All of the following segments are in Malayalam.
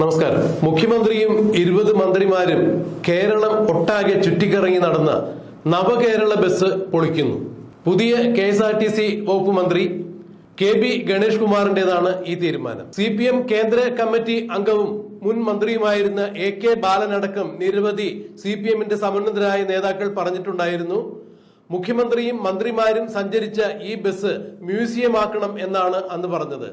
നമസ്കാരം. മുഖ്യമന്ത്രിയും ഇരുപത് മന്ത്രിമാരും കേരളം ഒട്ടാകെ ചുറ്റിക്കറങ്ങി നടന്ന നവകേരള ബസ് പൊളിക്കുന്നു. പുതിയ K S R T C വകുപ്പ് മന്ത്രി കെ ബി ഗണേഷ് കുമാറിന്റേതാണ് ഈ തീരുമാനം. സി പി എം കേന്ദ്ര കമ്മിറ്റി അംഗവും മുൻ മന്ത്രിയുമായിരുന്ന എ കെ ബാലനടക്കം നിരവധി സി പി എമ്മിന്റെ സമന്നതരായ നേതാക്കൾ പറഞ്ഞിട്ടുണ്ടായിരുന്നു മുഖ്യമന്ത്രിയും മന്ത്രിമാരും സഞ്ചരിച്ച ഈ ബസ് മ്യൂസിയമാക്കണം എന്നാണ് അന്ന് പറഞ്ഞത്.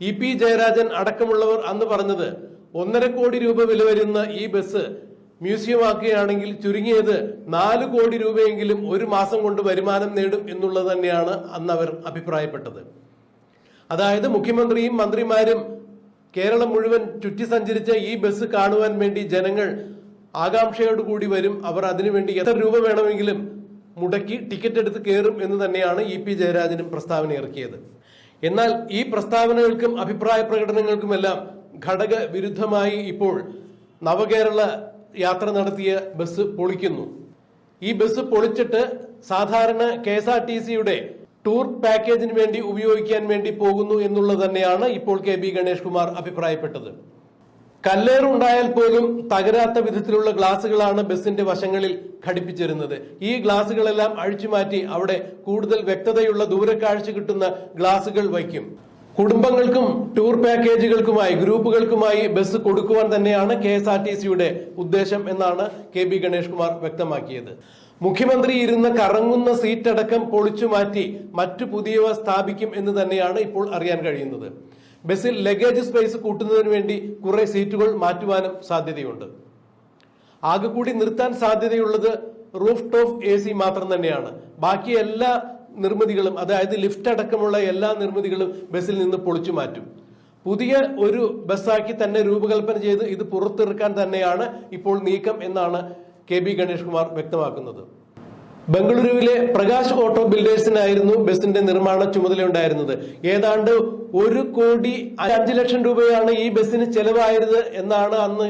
ഇ പി ജയരാജൻ അടക്കമുള്ളവർ അന്ന് പറഞ്ഞത് ഒന്നര കോടി രൂപ വില വരുന്ന ഈ ബസ് മ്യൂസിയമാക്കുകയാണെങ്കിൽ ചുരുങ്ങിയത് നാല് കോടി രൂപയെങ്കിലും ഒരു മാസം കൊണ്ട് വരുമാനം നേടും എന്നുള്ളത് തന്നെയാണ് അന്ന് അവർ അഭിപ്രായപ്പെട്ടത്. അതായത് മുഖ്യമന്ത്രിയും മന്ത്രിമാരും കേരളം മുഴുവൻ ചുറ്റി സഞ്ചരിച്ച ഈ ബസ് കാണുവാൻ വേണ്ടി ജനങ്ങൾ ആകാംക്ഷയോടുകൂടി വരും. അവർ അതിനുവേണ്ടി എത്ര രൂപ വേണമെങ്കിലും മുടക്കി ടിക്കറ്റ് എടുത്ത് കയറും എന്ന് തന്നെയാണ് ഇ പി ജയരാജനും പ്രസ്താവന ഇറക്കിയത് എന്നാൽ ഈ പ്രസ്താവനകൾക്കും അഭിപ്രായ പ്രകടനങ്ങൾക്കുമെല്ലാം ഘടക വിരുദ്ധമായി ഇപ്പോൾ നവകേരള യാത്ര നടത്തിയ ബസ് പൊളിക്കുന്നു. ഈ ബസ് പൊളിച്ചിട്ട് സാധാരണ കെ എസ് ആർ ടി സിയുടെ ടൂർ പാക്കേജിന് വേണ്ടി ഉപയോഗിക്കാൻ വേണ്ടി പോകുന്നു എന്നുള്ളത് തന്നെയാണ് ഇപ്പോൾ കെ ബി ഗണേഷ് കുമാർ അഭിപ്രായപ്പെട്ടത്. കല്ലേറുണ്ടായാൽ പോലും തകരാത്ത വിധത്തിലുള്ള ഗ്ലാസുകളാണ് ബസിന്റെ വശങ്ങളിൽ ഘടിപ്പിച്ചിരുന്നത്. ഈ ഗ്ലാസുകളെല്ലാം അഴിച്ചുമാറ്റി അവിടെ കൂടുതൽ വ്യക്തതയുള്ള ദൂരക്കാഴ്ച കിട്ടുന്ന ഗ്ലാസുകൾ വയ്ക്കും. കുടുംബങ്ങൾക്കും ടൂർ പാക്കേജുകൾക്കുമായി ഗ്രൂപ്പുകൾക്കുമായി ബസ് കൊടുക്കുവാൻ തന്നെയാണ് കെ എസ് ആർ ടി സിയുടെ ഉദ്ദേശം എന്നാണ് കെ ബി ഗണേഷ് കുമാർ വ്യക്തമാക്കിയത്. മുഖ്യമന്ത്രി ഇരുന്ന കറങ്ങുന്ന സീറ്റടക്കം പൊളിച്ചു മാറ്റി മറ്റു പുതിയവ സ്ഥാപിക്കും എന്ന് തന്നെയാണ് ഇപ്പോൾ അറിയാൻ കഴിയുന്നത്. ബസ്സിൽ ലഗേജ് സ്പേസ് കൂട്ടുന്നതിന് വേണ്ടി കുറെ സീറ്റുകൾ മാറ്റുവാനും സാധ്യതയുണ്ട്. ആകെ കൂടി നിർത്താൻ സാധ്യതയുള്ളത് റൂഫ് ടോപ്പ് എ സി മാത്രം തന്നെയാണ്. ബാക്കി എല്ലാ നിർമ്മിതികളും അതായത് ലിഫ്റ്റ് അടക്കമുള്ള എല്ലാ നിർമ്മിതികളും ബസ്സിൽ നിന്ന് പൊളിച്ചു മാറ്റും. പുതിയ ഒരു ബസ്സാക്കി തന്നെ രൂപകൽപ്പന ചെയ്ത് ഇത് പുറത്തിറക്കാൻ തന്നെയാണ് ഇപ്പോൾ നീക്കം എന്നാണ് കെ ബി ഗണേഷ് കുമാർ വ്യക്തമാക്കുന്നത്. ബംഗളൂരുവിലെ പ്രകാശ് ഓട്ടോ ബിൽഡേഴ്സിനായിരുന്നു ബസിന്റെ നിർമ്മാണ ചുമതലയുണ്ടായിരുന്നത്. ഏതാണ്ട് ഒരു കോടി അഞ്ചു ലക്ഷം രൂപയാണ് ഈ ബസ്സിന് ചെലവായത് എന്നാണ് അന്ന്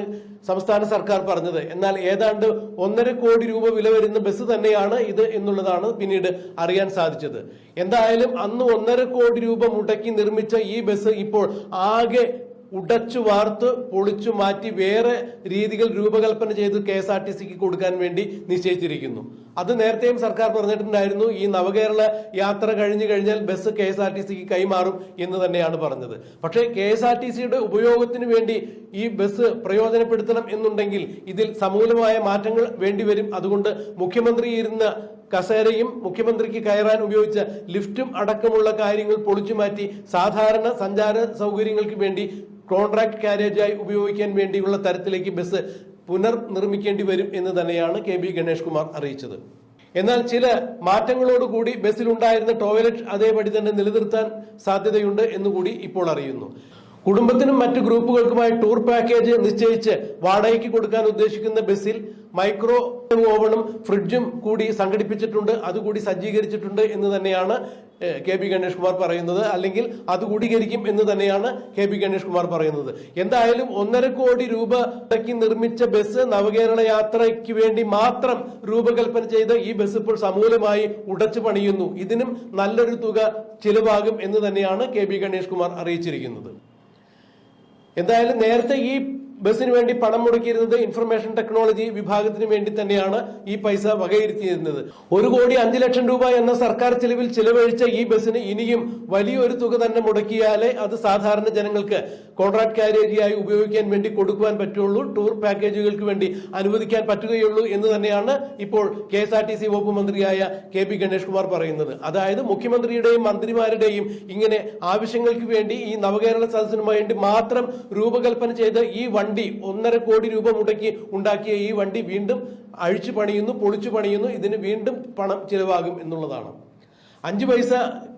സംസ്ഥാന സർക്കാർ പറഞ്ഞത്. എന്നാൽ ഏതാണ്ട് ഒന്നര കോടി രൂപ വില വരുന്ന ബസ് തന്നെയാണ് ഇത് എന്നുള്ളതാണ് പിന്നീട് അറിയാൻ സാധിച്ചത്. എന്തായാലും അന്ന് ഒന്നര കോടി രൂപ മുടക്കി നിർമ്മിച്ച ഈ ബസ് ഇപ്പോൾ ആകെ ഉടച്ചു വാർത്ത് പൊളിച്ചു മാറ്റി വേറെ രീതികൾ രൂപകൽപ്പന ചെയ്ത് കെ എസ് ആർ ടി സിക്ക് കൊടുക്കാൻ വേണ്ടി നിശ്ചയിച്ചിരിക്കുന്നു. അത് നേരത്തെയും സർക്കാർ പറഞ്ഞിട്ടുണ്ടായിരുന്നു ഈ നവകേരള യാത്ര കഴിഞ്ഞു കഴിഞ്ഞാൽ bus K S R T സിക്ക് കൈമാറും എന്ന് തന്നെയാണ് പറഞ്ഞത്. പക്ഷേ കെ എസ് ആർ ടി സിയുടെ ഉപയോഗത്തിന് വേണ്ടി ഈ ബസ് പ്രയോജനപ്പെടുത്തണം എന്നുണ്ടെങ്കിൽ ഇതിൽ സമൂലമായ മാറ്റങ്ങൾ വേണ്ടിവരും. അതുകൊണ്ട് മുഖ്യമന്ത്രി ഇരുന്ന കസേരയും മുഖ്യമന്ത്രിക്ക് കയറാൻ ഉപയോഗിച്ച ലിഫ്റ്റും അടക്കമുള്ള കാര്യങ്ങൾ പൊളിച്ചു മാറ്റി സാധാരണ സഞ്ചാര സൗകര്യങ്ങൾക്ക് വേണ്ടി കോൺട്രാക്ട് കാരേജായി ഉപയോഗിക്കാൻ വേണ്ടിയുള്ള തരത്തിലേക്ക് ബസ് പുനർനിർമ്മിക്കേണ്ടി വരും എന്ന് തന്നെയാണ് കെ ബി ഗണേഷ് കുമാർ അറിയിച്ചത്. എന്നാൽ ചില മാറ്റങ്ങളോടുകൂടി ബസ്സിലുണ്ടായിരുന്ന ടോയ്ലറ്റ് അതേപടി തന്നെ നിലനിർത്താൻ സാധ്യതയുണ്ട് എന്നുകൂടി ഇപ്പോൾ അറിയുന്നു. കുടുംബത്തിനും മറ്റു ഗ്രൂപ്പുകൾക്കുമായി ടൂർ പാക്കേജ് നിശ്ചയിച്ച് വാടകയ്ക്ക് കൊടുക്കാൻ ഉദ്ദേശിക്കുന്ന ബസ്സിൽ മൈക്രോ ഓവണും ഫ്രിഡ്ജും കൂടി സംഘടിപ്പിച്ചിട്ടുണ്ട്. അതുകൂടി സജ്ജീകരിച്ചിട്ടുണ്ട് എന്ന് തന്നെയാണ് കെ പി ഗണേഷ് കുമാർ പറയുന്നത് അല്ലെങ്കിൽ അത് കൂടീകരിക്കും എന്ന് തന്നെയാണ് കെ പി ഗണേഷ് കുമാർ പറയുന്നത്. എന്തായാലും ഒന്നര കോടി രൂപ മുടക്കി നിർമ്മിച്ച ബസ് നവകേരള യാത്രയ്ക്ക് വേണ്ടി മാത്രം രൂപകൽപ്പന ചെയ്ത ഈ ബസ് ഇപ്പോൾ സമൂലമായി ഉടച്ചു പണിയുന്നു. ഇതിനും നല്ലൊരു തുക ചിലവാകും എന്ന് തന്നെയാണ് കെ പി ഗണേഷ് കുമാർ അറിയിച്ചിരിക്കുന്നത്. എന്തായാലും നേരത്തെ ഈ ബസ്സിന് വേണ്ടി പണം മുടക്കിയിരുന്നത് ഇൻഫർമേഷൻ ടെക്നോളജി വിഭാഗത്തിന് വേണ്ടി തന്നെയാണ് ഈ പൈസ വകയിരുത്തിയിരുന്നത്. ഒരു കോടി അഞ്ചു ലക്ഷം രൂപ എന്ന സർക്കാർ ചെലവിൽ ചിലവഴിച്ച ഈ ബസ്സിന് ഇനിയും വലിയൊരു തുക തന്നെ മുടക്കിയാലേ അത് സാധാരണ ജനങ്ങൾക്ക് കോൺട്രാക്ട് കാരേജിയായി ഉപയോഗിക്കാൻ വേണ്ടി കൊടുക്കുവാൻ പറ്റുള്ളൂ ടൂർ പാക്കേജുകൾക്ക് വേണ്ടി അനുവദിക്കാൻ പറ്റുകയുള്ളൂ എന്ന് തന്നെയാണ് ഇപ്പോൾ K S R T C വകുപ്പ് മന്ത്രിയായ കെ പി ഗണേഷ് കുമാർ പറയുന്നത്. അതായത് മുഖ്യമന്ത്രിയുടെയും മന്ത്രിമാരുടെയും ഇങ്ങനെ ആവശ്യങ്ങൾക്ക് വേണ്ടി ഈ നവകേരള സദസ്സിനു വേണ്ടി മാത്രം രൂപകൽപ്പന ചെയ്ത് ഈ വണ്ടി ഒന്നര കോടി രൂപ മുടക്കി ഉണ്ടാക്കിയ ഈ വണ്ടി വീണ്ടും അഴിച്ചു പണിയുന്നു പൊളിച്ചു പണിയുന്നു. ഇതിന് വീണ്ടും പണം ചിലവാകും എന്നുള്ളതാണ്. അഞ്ചു പൈസ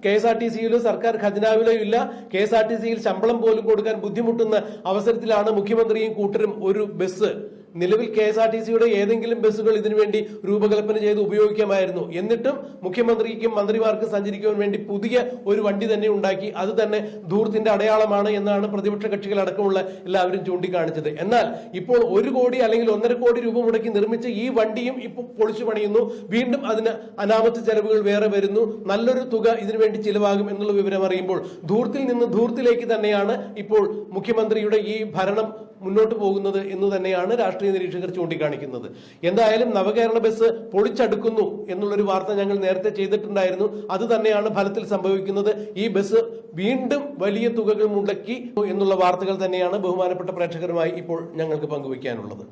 കെ എസ് ആർ ടി സിയിലോ സർക്കാർ ഖജനാവിലോ ഇല്ല. കെ എസ് ആർ ടി സിയിൽ ശമ്പളം പോലും കൊടുക്കാൻ ബുദ്ധിമുട്ടുന്ന അവസരത്തിലാണ് മുഖ്യമന്ത്രിയും കൂട്ടരും ഒരു ബസ് നിലവിൽ കെ എസ് ആർ ടി സിയുടെ ഏതെങ്കിലും ബസ്സുകൾ ഇതിനുവേണ്ടി രൂപകൽപ്പന ചെയ്ത് ഉപയോഗിക്കാമായിരുന്നു. എന്നിട്ടും മുഖ്യമന്ത്രിക്കും മന്ത്രിമാർക്കും സഞ്ചരിക്കുവാൻ വേണ്ടി പുതിയ ഒരു വണ്ടി തന്നെ ഉണ്ടാക്കി. അത് തന്നെ ധൂർത്തിന്റെ അടയാളമാണ് എന്നാണ് പ്രതിപക്ഷ കക്ഷികൾ അടക്കമുള്ള എല്ലാവരും ചൂണ്ടിക്കാണിച്ചത്. എന്നാൽ ഇപ്പോൾ ഒരു കോടി അല്ലെങ്കിൽ ഒന്നര കോടി രൂപ മുടക്കി നിർമ്മിച്ച ഈ വണ്ടിയും ഇപ്പോൾ പൊളിച്ചു പണിയുന്നു. വീണ്ടും അതിന് അനാവശ്യ ചെലവുകൾ വേറെ വരുന്നു. നല്ലൊരു തുക ഇതിനുവേണ്ടി ചിലവാകും എന്നുള്ള വിവരം അറിയുമ്പോൾ ധൂർത്തിൽ നിന്ന് ധൂർത്തിലേക്ക് തന്നെയാണ് ഇപ്പോൾ മുഖ്യമന്ത്രിയുടെ ഈ ഭരണം മുന്നോട്ട് പോകുന്നത് എന്ന് തന്നെയാണ് രാഷ്ട്രീയ നിരീക്ഷകർ ചൂണ്ടിക്കാണിക്കുന്നത്. എന്തായാലും നവകേരള ബസ് പൊളിച്ചടുക്കുന്നു എന്നുള്ളൊരു വാർത്ത ഞങ്ങൾ നേരത്തെ ചെയ്തിട്ടുണ്ടായിരുന്നു. അത് തന്നെയാണ് ഫലത്തിൽ സംഭവിക്കുന്നത്. ഈ ബസ് വീണ്ടും വലിയ തുകകൾ മുടക്കി എന്നുള്ള വാർത്തകൾ തന്നെയാണ് ബഹുമാനപ്പെട്ട പ്രേക്ഷകരുമായി ഇപ്പോൾ ഞങ്ങൾക്ക് പങ്കുവയ്ക്കാനുള്ളത്.